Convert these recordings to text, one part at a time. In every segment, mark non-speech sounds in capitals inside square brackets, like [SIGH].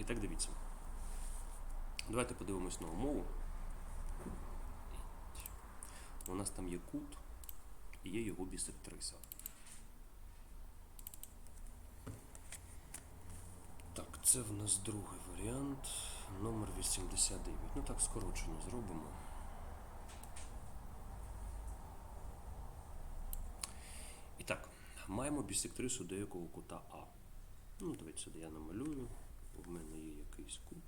І так дивіться. Давайте подивимось на умову. У нас там є кут і є його бісектриса. Так, це в нас другий варіант. Номер 89. Ну так, скорочено зробимо. І так, маємо бісектрису деякого кута А. Ну, давайте сюди я намалюю. У мене є якийсь кут.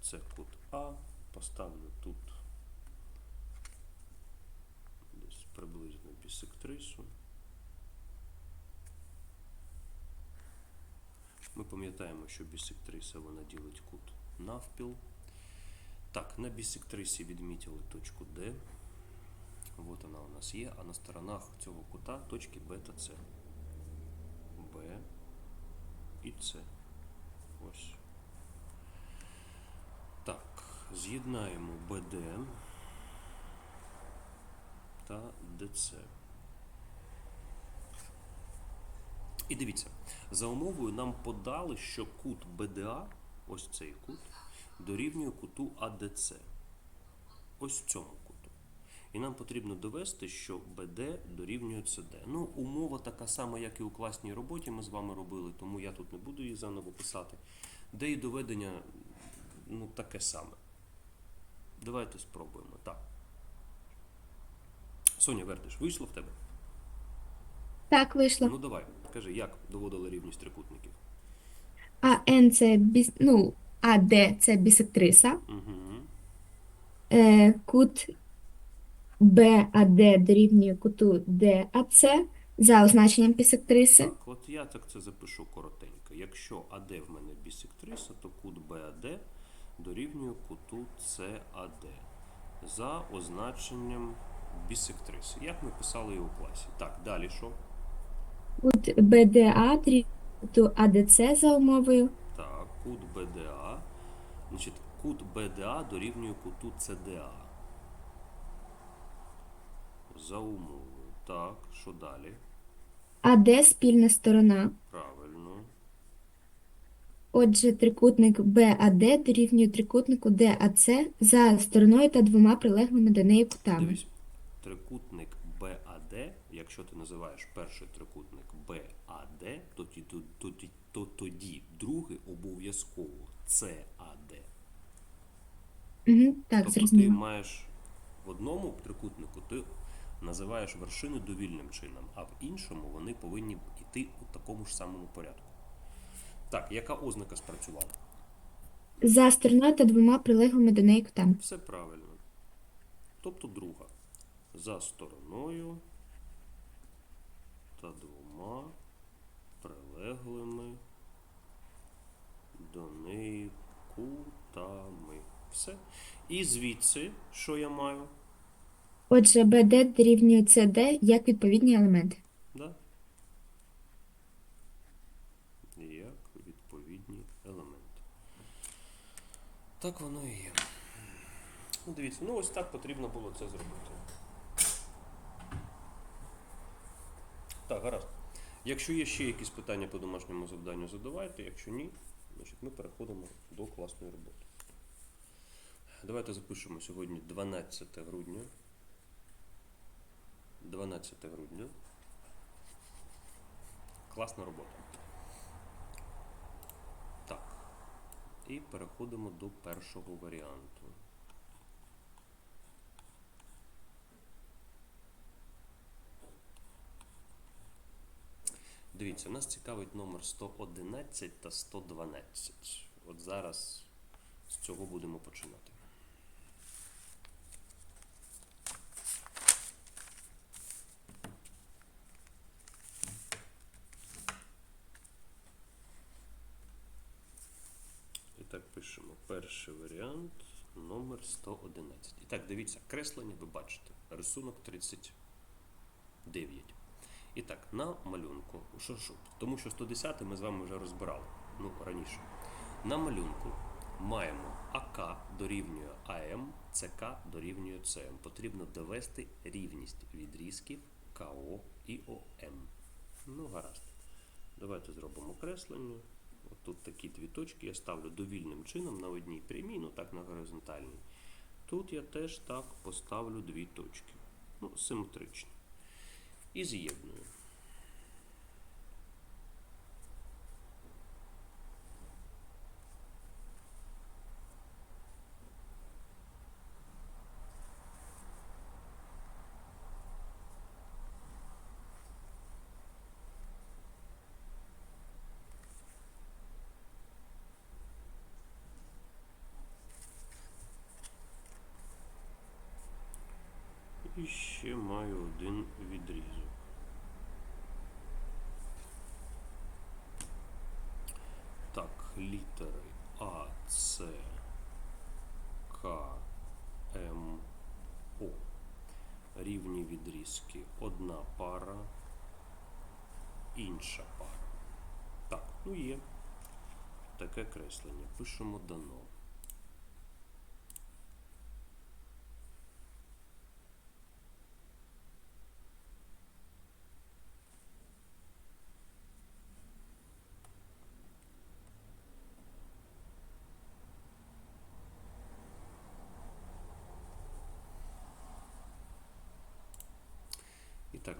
Це кут А. Поставлю тут десь приблизно бісектрису. Ми пам'ятаємо, що бісектриса вона ділить кут навпіл. Так, на бісектрисі відмітили точку D. От вона у нас є, а на сторонах цього кута точки Б та С. Б і С. Ось. Так, з'єднаємо БД та ДЦ. І дивіться, за умовою нам подали, що кут БДА, ось цей кут, дорівнює куту АДЦ. Ось цьому. І нам потрібно довести, що БД дорівнює СД. Ну, умова така сама, як і у класній роботі ми з вами робили, тому я тут не буду її заново писати. Де і доведення ну, таке саме. Давайте спробуємо. Так. Соня Вердиш, вийшло в тебе? Так, вийшло. Ну давай, кажи, як доводили рівність трикутників? А N це біс... ну, АД це бісектриса. Угу. Е, кут БАД дорівнює куту ДАЦ за означенням бісектриси. Так, от я так це запишу коротенько. Якщо АД в мене бісектриса, то кут БАД дорівнює куту САД за означенням бісектриси. Як ми писали і у класі. Так, далі що? Кут БДА дорівнює куту АДЦ за умовою. Так, кут БДА. Значить, кут БДА дорівнює куту ЦДА. За умовою. Так, що далі? АД спільна сторона. Правильно. Отже, трикутник БАД дорівнює трикутнику ДАЦ за стороною та двома прилеглими до неї кутами. Дивись, трикутник БАД, якщо ти називаєш перший трикутник БАД, то, ті- то, то, ті- то тоді другий обов'язково САД. Угу, так, Тобто ти маєш в одному трикутнику ти називаєш вершини довільним чином, а в іншому вони повинні йти у такому ж самому порядку. Так, яка ознака спрацювала? За стороною та двома прилеглими до неї кутами. Все правильно. Тобто друга. За стороною та двома прилеглими до неї кутами. Все. І звідси, що я маю? Отже, БД дорівнює СД як відповідні елементи. Да? Як відповідні елементи. Так воно і є. Ну, дивіться, ну ось так потрібно було це зробити. Так, гаразд. Якщо є ще якісь питання по домашньому завданню, задавайте. Якщо ні, значить ми переходимо до класної роботи. Давайте запишемо сьогодні 12 грудня. 12 грудня. Класна робота. Так. І переходимо до першого варіанту. Дивіться, нас цікавить номер 111 та 112. От зараз з цього будемо починати. І так пишемо перший варіант, номер 111. І так, дивіться, креслення ви бачите. Рисунок 39. І так, на малюнку. Що, що? Тому що 110 ми з вами вже розбирали ну, раніше. На малюнку маємо АК дорівнює АМ, ЦК дорівнює ЦМ. Потрібно довести рівність відрізків КО і ОМ. Ну, гаразд. Давайте зробимо креслення. От тут такі дві точки я ставлю довільним чином на одній прямій, ну так на горизонтальній. Тут я теж так поставлю дві точки. Ну, симетрично. І з'єдную. І ще маю один відрізок. Так, літери А, С, К, М, О. Рівні відрізки. Одна пара, інша пара. Так, ну є. Таке креслення. Пишемо дано.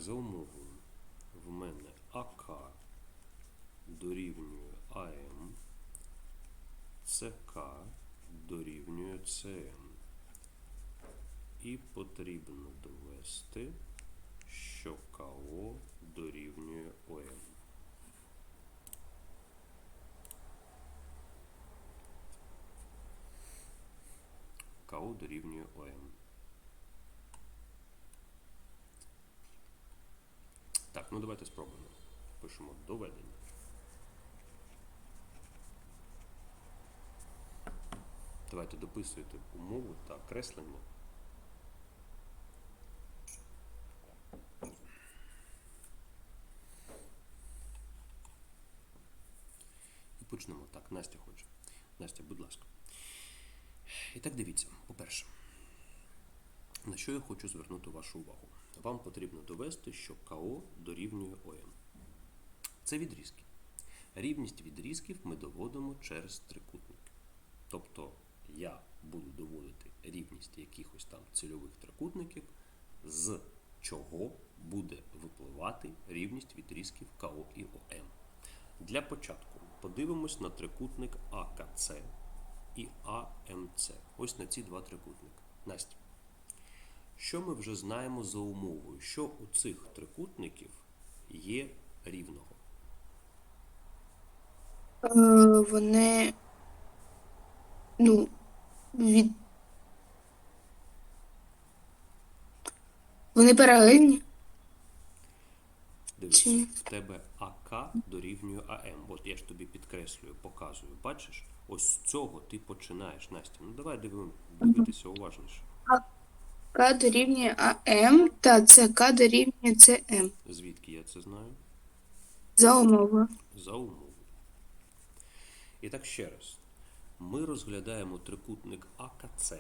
За умовою в мене АК дорівнює АМ, ЦК дорівнює ЦМ. І потрібно довести, що КО дорівнює ОМ. КО дорівнює ОМ. Так, ну давайте спробуємо. Пишемо доведення. Давайте дописуйте умову та креслення. І почнемо так. Настя хоче. Настя, будь ласка. І так дивіться, по-перше, на що я хочу звернути вашу увагу? Вам потрібно довести, що КО дорівнює ОМ. Це відрізки. Рівність відрізків ми доводимо через трикутники. Тобто я буду доводити рівність якихось там цільових трикутників, з чого буде випливати рівність відрізків КО і ОМ. Для початку подивимось на трикутник АКЦ і АМЦ. Ось на ці два трикутники. Настя. Що ми вже знаємо за умовою? Що у цих трикутників є рівного? Е, Вони, ну, від... Вони паралельні? Дивись, Чи- в тебе АК дорівнює АМ. От я ж тобі підкреслюю, показую. Бачиш? Ось з цього ти починаєш, Настя. Ну давай дивимо, дивитися уважніше. К дорівнює АМ та ЦК дорівнює ЦМ. Звідки я це знаю? За умовою. За умовою. І так ще раз. Ми розглядаємо трикутник АКЦ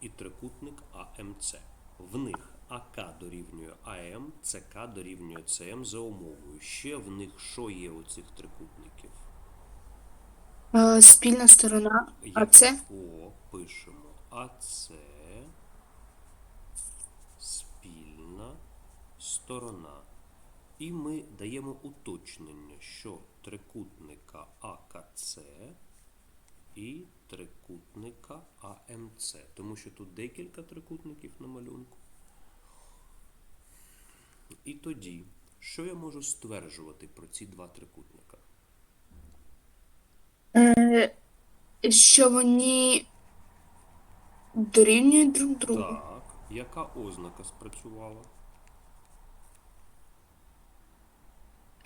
і трикутник АМЦ. В них АК дорівнює АМ, ЦК дорівнює ЦМ за умовою. Ще в них що є у цих трикутників? Е, Спільна сторона АЦ. О, пишемо АЦ спільна сторона. І ми даємо уточнення, що трикутника АКЦ і трикутника АМЦ. Тому що тут декілька трикутників на малюнку. І тоді, що я можу стверджувати про ці два трикутника? Е, Що вони дорівнюють друг другу. Так, яка ознака спрацювала?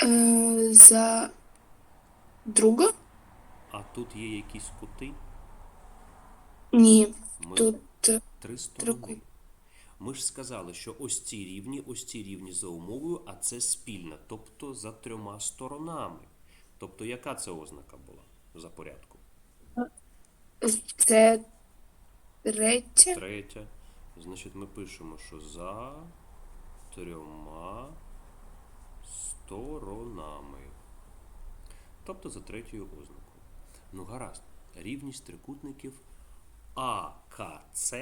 Е, За друга? А тут є якісь кути? Ні. Ми Тут е, три сторони. Ми ж сказали, що ось ці рівні, ось ці рівні за умовою, а це спільна, тобто за трьома сторонами. Тобто, яка це ознака була за порядку? це третя. Третя. Значить, ми пишемо, що за трьома сторонами. Тобто за третьою ознакою. Ну, гаразд. Рівність трикутників АКЦ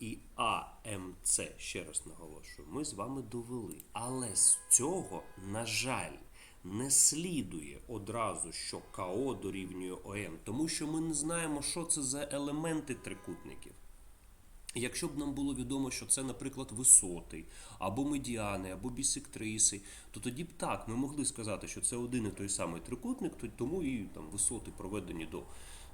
і АМЦ, ще раз наголошую, ми з вами довели. Але з цього, на жаль, не слідує одразу, що КО дорівнює ОМ, тому що ми не знаємо, що це за елементи трикутників. Якщо б нам було відомо, що це, наприклад, висоти, або медіани, або бісектриси, то тоді б так, ми могли сказати, що це один і той самий трикутник, то- тому і там висоти проведені до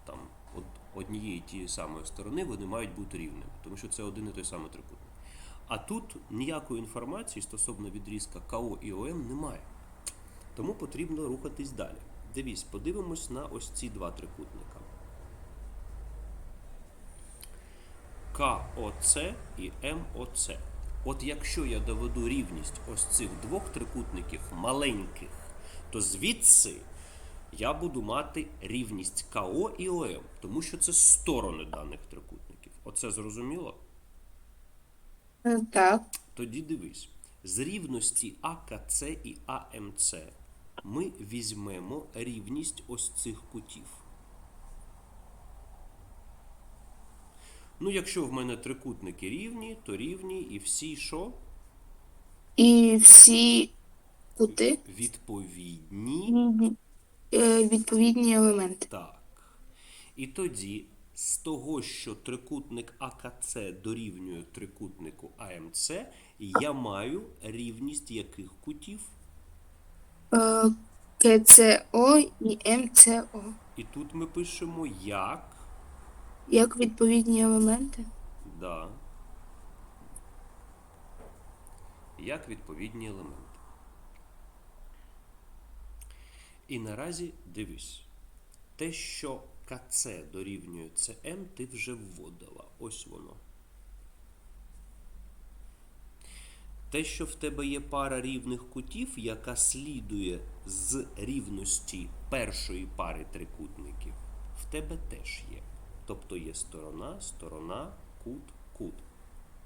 там, од- однієї тієї самої сторони, вони мають бути рівними, тому що це один і той самий трикутник. А тут ніякої інформації стосовно відрізка КО і ОМ немає. Тому потрібно рухатись далі. Дивіться, подивимось на ось ці два трикутника. КОЦ і МОЦ. От якщо я доведу рівність ось цих двох трикутників маленьких, то звідси я буду мати рівність КО і ОМ, тому що це сторони даних трикутників. Оце зрозуміло? Е, Так. Тоді дивись, з рівності АКЦ і АМЦ ми візьмемо рівність ось цих кутів. Ну, якщо в мене трикутники рівні, то рівні і всі що? І всі кути Відповідні. е, відповідні елементи. Так. І тоді з того, що трикутник АКЦ дорівнює трикутнику АМЦ, я маю рівність яких кутів? Е, КЦО і МЦО. І тут ми пишемо як. Як відповідні елементи? Да. Як відповідні елементи. І наразі дивись. Те, що КЦ дорівнює ЦМ, ти вже вводила. Ось воно. Те, що в тебе є пара рівних кутів, яка слідує з рівності першої пари трикутників, в тебе теж є. Тобто є сторона, сторона, кут, кут.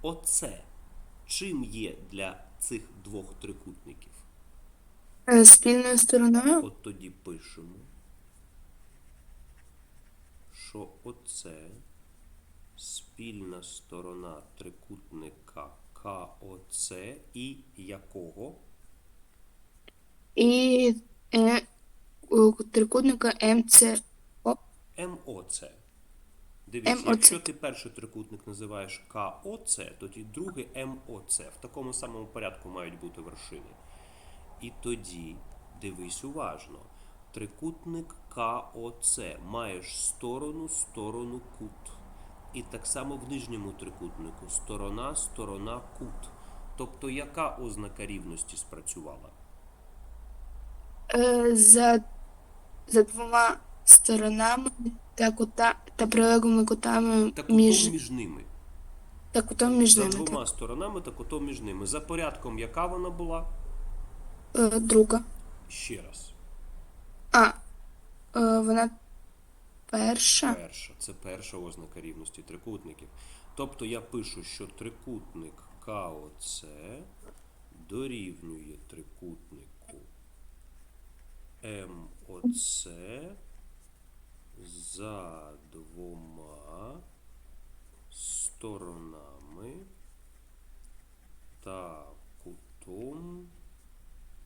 Оце чим є для цих двох трикутників? Е, Спільною стороною От тоді пишемо, що оце спільна сторона трикутника КОЦ і якого? і е, трикутника МЦО. МОЦ. Дивіться, МОЦ. якщо ти перший трикутник називаєш КОЦ, то другий МОЦ. В такому самому порядку мають бути вершини. І тоді дивись уважно. Трикутник КОЦ маєш сторону, сторону, кут. І так само в нижньому трикутнику сторона, сторона, кут. Тобто яка ознака рівності спрацювала? Е, За, за двома сторонами та кута та прилеглими кутами Та кутом між між ними. та кутом між За ними. двома Так. сторонами та кутом між ними. За порядком, яка вона була? Е, Друга. Ще раз. А, е, вона перша. Перша. Це перша ознака рівності трикутників. Тобто я пишу, що трикутник КОЦ дорівнює трикутнику МОЦ за двома сторонами та кутом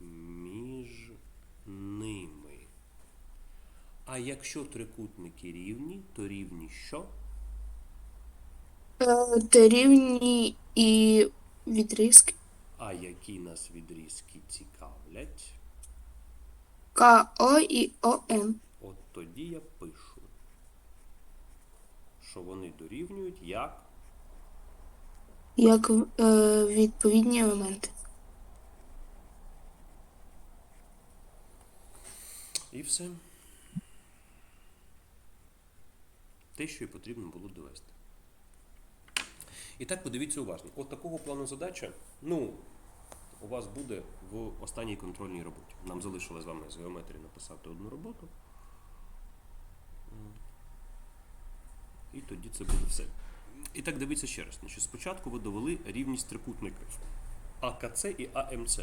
між ними. А якщо трикутники рівні, то рівні що? Е, Та рівні і відрізки. А які нас відрізки цікавлять? КО і ОМ. Тоді я пишу, що вони дорівнюють як як е, відповідні елементи. і все. Те, що і потрібно було довести. І так подивіться уважно. От такого плану задача, ну, у вас буде в останній контрольній роботі. Нам залишилось з вами з геометрії написати одну роботу. І тоді це буде все. І так дивіться ще раз. Значить, спочатку ви довели рівність трикутників АКЦ і АМЦ.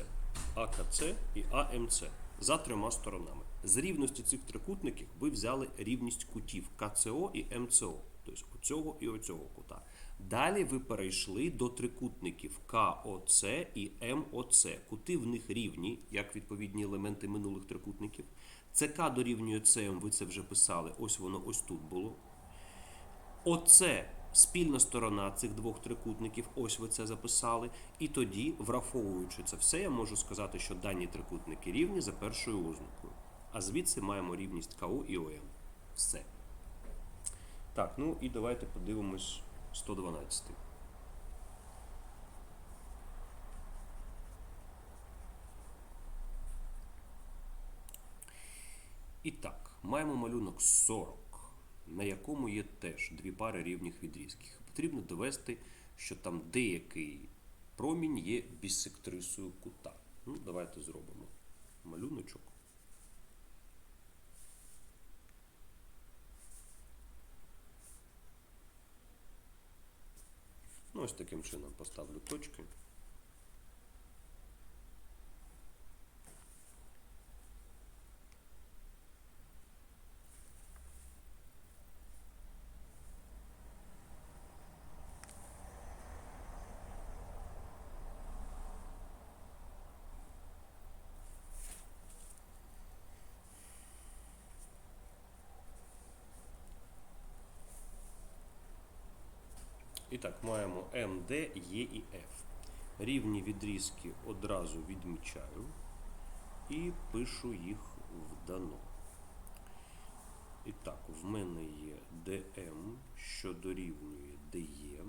АКЦ і АМЦ за трьома сторонами. З рівності цих трикутників ви взяли рівність кутів КЦО і МЦО, тобто оцього і оцього кута. Далі ви перейшли до трикутників КОЦ і МОЦ. Кути в них рівні, як відповідні елементи минулих трикутників. ЦК дорівнює ЦМ, ви це вже писали. Ось воно ось тут було. Оце спільна сторона цих двох трикутників, ось ви це записали. І тоді, враховуючи це все, я можу сказати, що дані трикутники рівні за першою ознакою. А звідси маємо рівність КО і ОМ. Все. Так, ну і давайте подивимось 112. І так, маємо малюнок 40, на якому є теж дві пари рівних відрізків. Потрібно довести, що там деякий промінь є бісектрисою кута. Ну, давайте зробимо малюночок. Ну, ось таким чином поставлю точки. І так, МД, Є і Ф. Рівні відрізки одразу відмічаю і пишу їх в дано. І так, в мене є ДМ, що дорівнює ДЕ,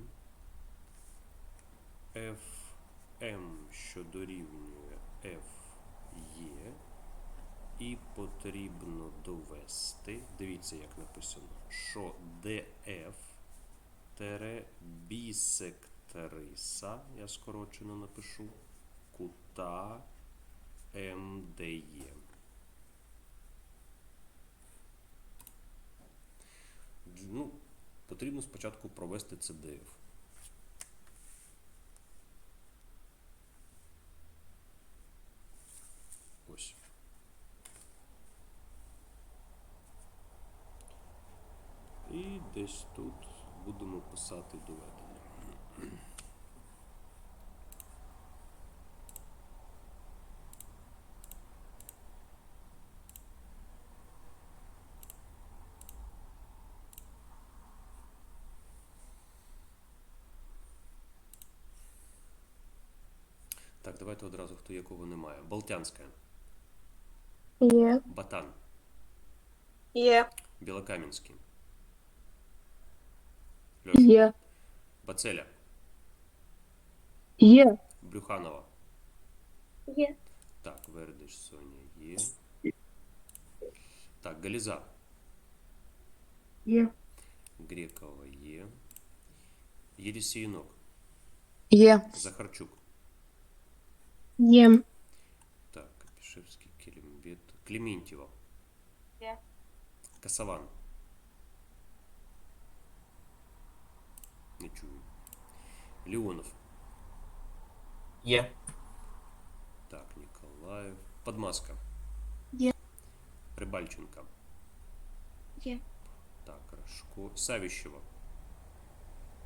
ФМ, що дорівнює ФЄ, і потрібно довести, дивіться, як написано, що ДФ тере бісектриса, я скорочено напишу, кута МДЕ. Ну, потрібно спочатку провести CDF. Ось. І десь тут будемо писати доведення. Так, давайте одразу хто якого немає. Балтянська, Є. Батан, Є. Білокам'янський. Льоша, Є. Бацеля, Є. Брюханова. Є. Так, Вердиш, Соня є. Так, Галіза, Є. Грекова є. Єлісіїнок, Є. Захарчук. Є. Так, Капішевський, Келімбет. Клементьєва. Є. Касаван. Не чую. Леонов. Є. Так, Николаев. Подмаска. Є. Рибальченко. Є. Так, Рожко. Савищева.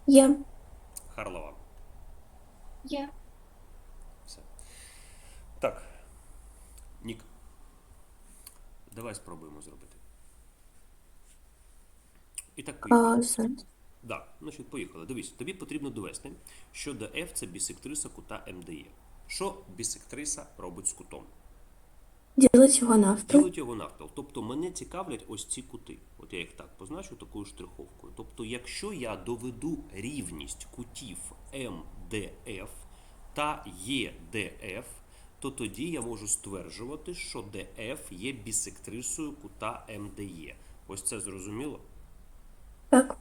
Є. Харлова. Є. Все. Так. Нік. Давай спробуємо зробити. І так поїхали. Да, значить, поїхали. Дивись, тобі потрібно довести, що ДФ це бісектриса кута МДЕ. Що бісектриса робить з кутом? Ділить його навпіл. Ділить його навпіл. Тобто мене цікавлять ось ці кути. От я їх так позначу такою штриховкою. Тобто, якщо я доведу рівність кутів МДФ та ЄДФ, то тоді я можу стверджувати, що ДФ є бісектрисою кута МДЕ. Ось це зрозуміло? Так.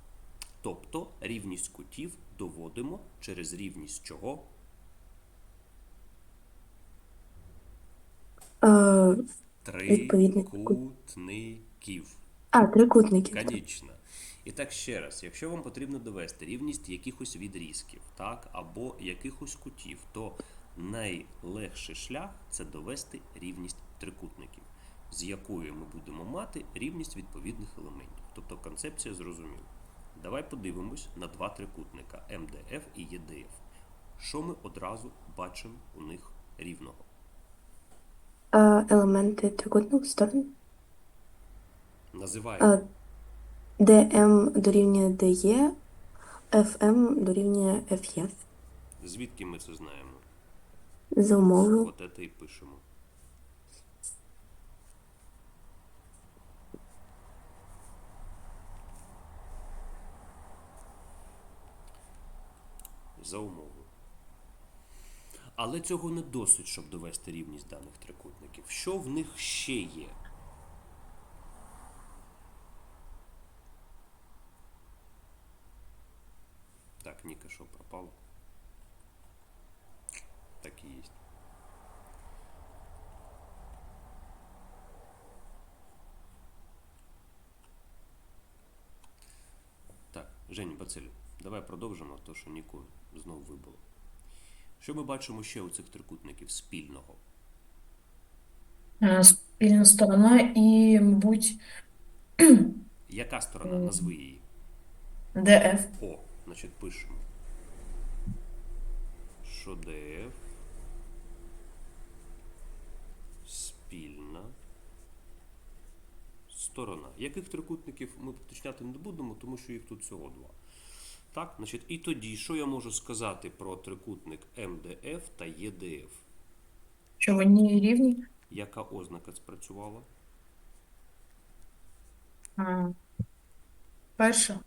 Тобто рівність кутів доводимо через рівність чого? Е, Трикутників. а, трикутники. Конечно. І так ще раз, якщо вам потрібно довести рівність якихось відрізків, так, або якихось кутів, то найлегший шлях це довести рівність трикутників. з якою ми будемо мати рівність відповідних елементів. Тобто концепція зрозуміла. Давай подивимось на два трикутника МДФ і ЄДФ. Що ми одразу бачимо у них рівного? А, елементи трикутних сторон. Називаємо А, DM дорівнює DE, FM дорівнює FE. звідки ми це знаємо. За умовою. От це і пишемо. За умовою. Але цього не досить, щоб довести рівність даних трикутників. Що в них ще є? Так, Ніка, що пропало? Так і є. Так, Жені Бацилю, давай продовжимо, то що Ніку знову вибило. Що ми бачимо ще у цих трикутників спільного? Е, Спільна сторона і, мабуть, [CLEARS THROAT] Яка сторона? Назви її. ДФ. О, значить пишемо. Що ДФ спільна сторона. Яких трикутників ми уточняти не будемо, тому що їх тут всього два. Так, значить, і тоді, що я можу сказати про трикутник МДФ та ЄДФ? Що вони рівні? Яка ознака спрацювала? А, Перша.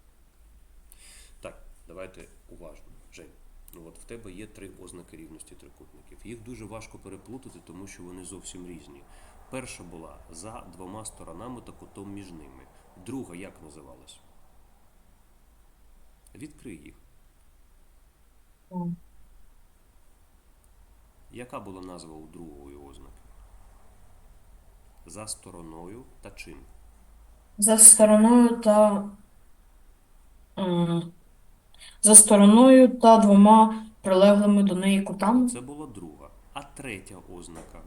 Так, давайте уважно. Жень, ну от в тебе є три ознаки рівності трикутників. Їх дуже важко переплутати, тому що вони зовсім різні. Перша була за двома сторонами та кутом між ними. Друга як називалась? Відкрий їх. Яка була назва у другої ознаки? За стороною та чим? За стороною та за стороною та двома прилеглими до неї кутами. Це була друга. А третя ознака.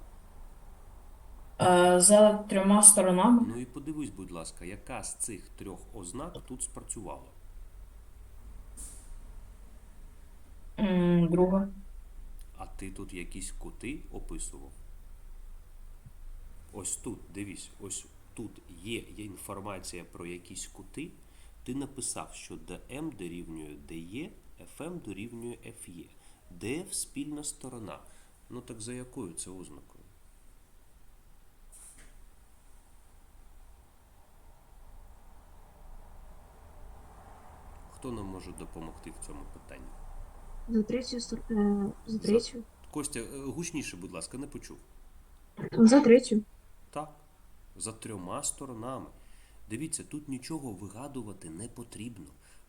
Е, За трьома сторонами. Ну і подивись, будь ласка, яка з цих трьох ознак тут спрацювала? Друга. А ти тут якісь кути описував? Ось тут, дивись, ось тут є, є інформація про якісь кути. Ти написав, що DM дорівнює DE, FM дорівнює FE. DF спільна сторона. Ну так за якою це ознакою? Хто нам може допомогти в цьому питанні? За третю е, за третю. Костя, е, гучніше, будь ласка, не почув. За третю. Так, за трьома сторонами. Дивіться, тут нічого вигадувати не потрібно.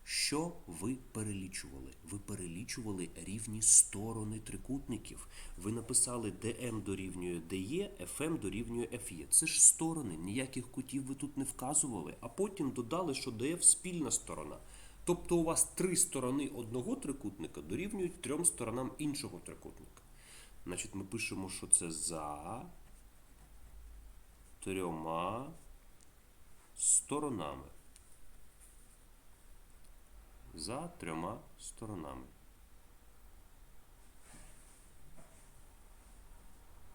Що ви перелічували? Ви перелічували рівні сторони трикутників. Ви написали DM дорівнює DE, FM дорівнює FE. Це ж сторони, ніяких кутів ви тут не вказували, а потім додали, що DF спільна сторона. Тобто у вас три сторони одного трикутника дорівнюють трьом сторонам іншого трикутника. Значить, ми пишемо, що це за трьома сторонами. За трьома сторонами.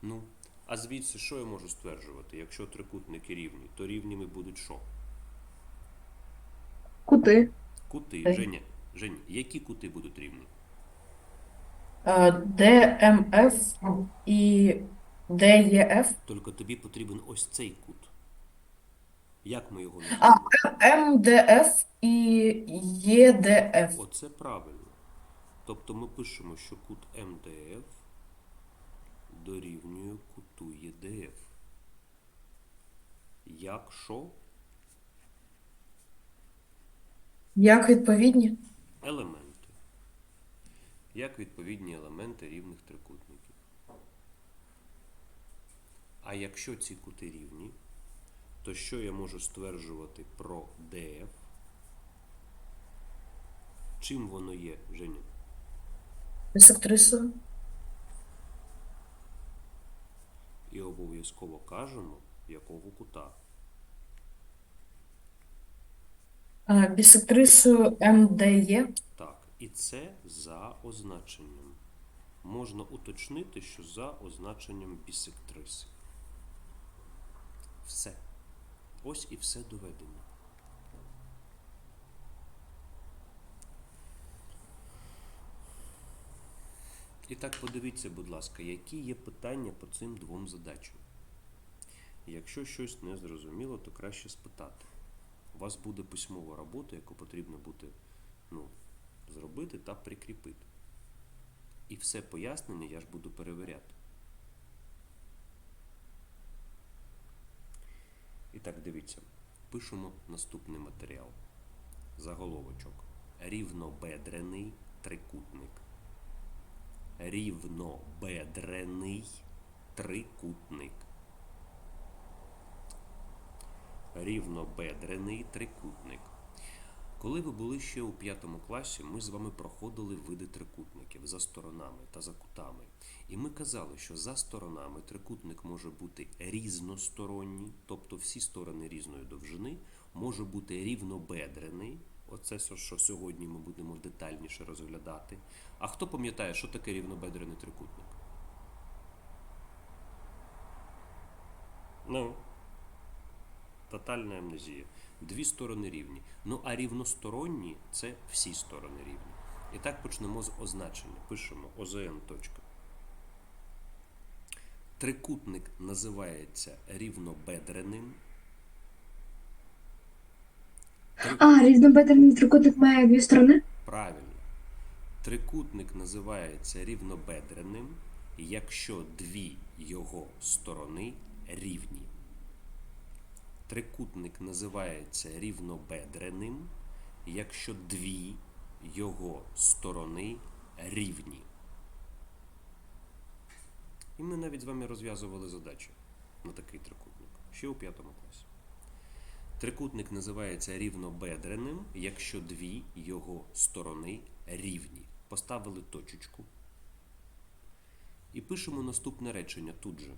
Ну, а звідси що я можу стверджувати? Якщо трикутники рівні, то рівніми будуть що? Кути. Кути. Е. Женя, Женя, які кути будуть рівні? Е, ДМФ і ДЕФ. Тільки тобі потрібен ось цей кут. Як ми його А. МДФ і ЄДФ. Оце правильно. Тобто ми пишемо, що кут МДФ дорівнює куту ЄДФ. Якщо Як відповідні? елементи. Як відповідні елементи рівних трикутників. А якщо ці кути рівні, то що я можу стверджувати про ДФ? Чим воно є, Женя? Бісектрисою. І обов'язково кажемо, якого кута? А, бісектрисою МДЄ. Так, і це за означенням. Можна уточнити, що за означенням бісектриси. Все. Ось і все доведено. І так подивіться, будь ласка, які є питання по цим двом задачам. Якщо щось не зрозуміло, то краще спитати. У вас буде письмова робота, яку потрібно буде ну, зробити та прикріпити. І все пояснення я ж буду перевіряти. І так, дивіться, пишемо наступний матеріал. Заголовочок. Рівнобедрений трикутник. Рівнобедрений трикутник. Рівнобедрений трикутник. Коли ви були ще у п'ятому класі, ми з вами проходили види трикутників за сторонами та за кутами. І ми казали, що за сторонами трикутник може бути різносторонній, тобто всі сторони різної довжини, може бути рівнобедрений. Оце що- сьогодні ми будемо детальніше розглядати. А хто пам'ятає, що таке рівнобедрений трикутник? Ну, тотальна амнезія. Дві сторони рівні. Ну а рівносторонні це всі сторони рівні. І так почнемо з означення. Пишемо ОЗН. точка. Трикутник називається рівнобедреним. А, різнобедрений трикутник має дві сторони. Правильно. Трикутник називається рівнобедреним, якщо дві його сторони рівні. Трикутник називається рівнобедреним, якщо дві його сторони рівні. І ми навіть з вами розв'язували задачі на такий трикутник ще у п'ятому класі. Трикутник називається рівнобедреним, якщо дві його сторони рівні. Поставили точечку. І пишемо наступне речення тут же.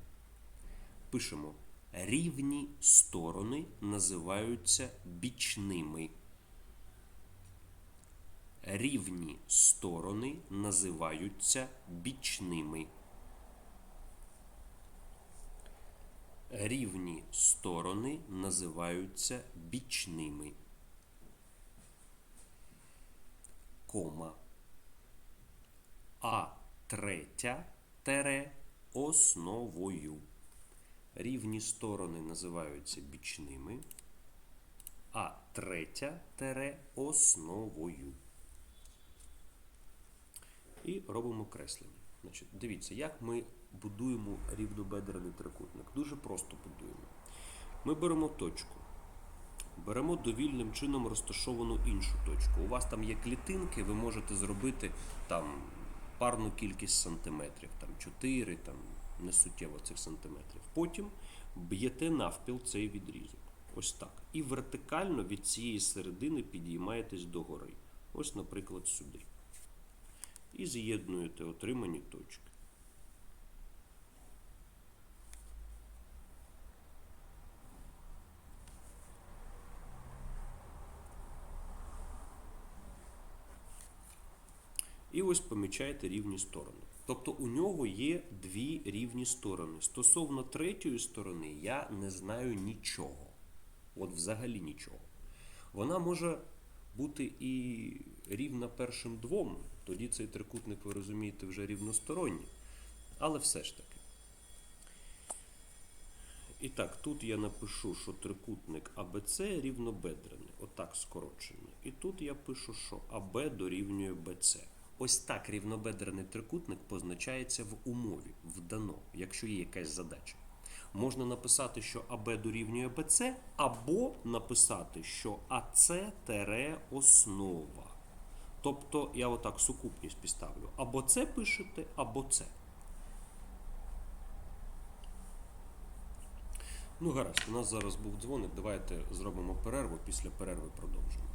Пишемо рівні сторони називаються бічними. Рівні сторони називаються бічними. Рівні сторони називаються бічними. Кома. А третя тере основою. Рівні сторони називаються бічними, а третя тере основою. І робимо креслення. Значить, дивіться, як ми будуємо рівнобедрений трикутник. Дуже просто будуємо. Ми беремо точку. Беремо довільним чином розташовану іншу точку. У вас там є клітинки, ви можете зробити там парну кількість сантиметрів, там 4, там не суттєво цих сантиметрів. Потім б'єте навпіл цей відрізок. Ось так. І вертикально від цієї середини підіймаєтесь догори. Ось, наприклад, сюди. І з'єднуєте отримані точки. І ось помічаєте рівні сторони. Тобто у нього є дві рівні сторони. Стосовно третьої сторони я не знаю нічого. От взагалі нічого. Вона може бути і рівна першим двом, тоді цей трикутник, ви розумієте, вже рівносторонній. Але все ж таки. І так, тут я напишу, що трикутник АБЦ рівнобедрений. Отак скорочено. І тут я пишу, що АБ дорівнює БЦ. Ось так рівнобедрений трикутник позначається в умові, вдано, якщо є якась задача. Можна написати, що АБ дорівнює БЦ, або написати, що АЦ тере основа. Тобто я отак сукупність підставлю. Або це пишете, або це. Ну, гаразд, у нас зараз був дзвоник. Давайте зробимо перерву. Після перерви продовжимо.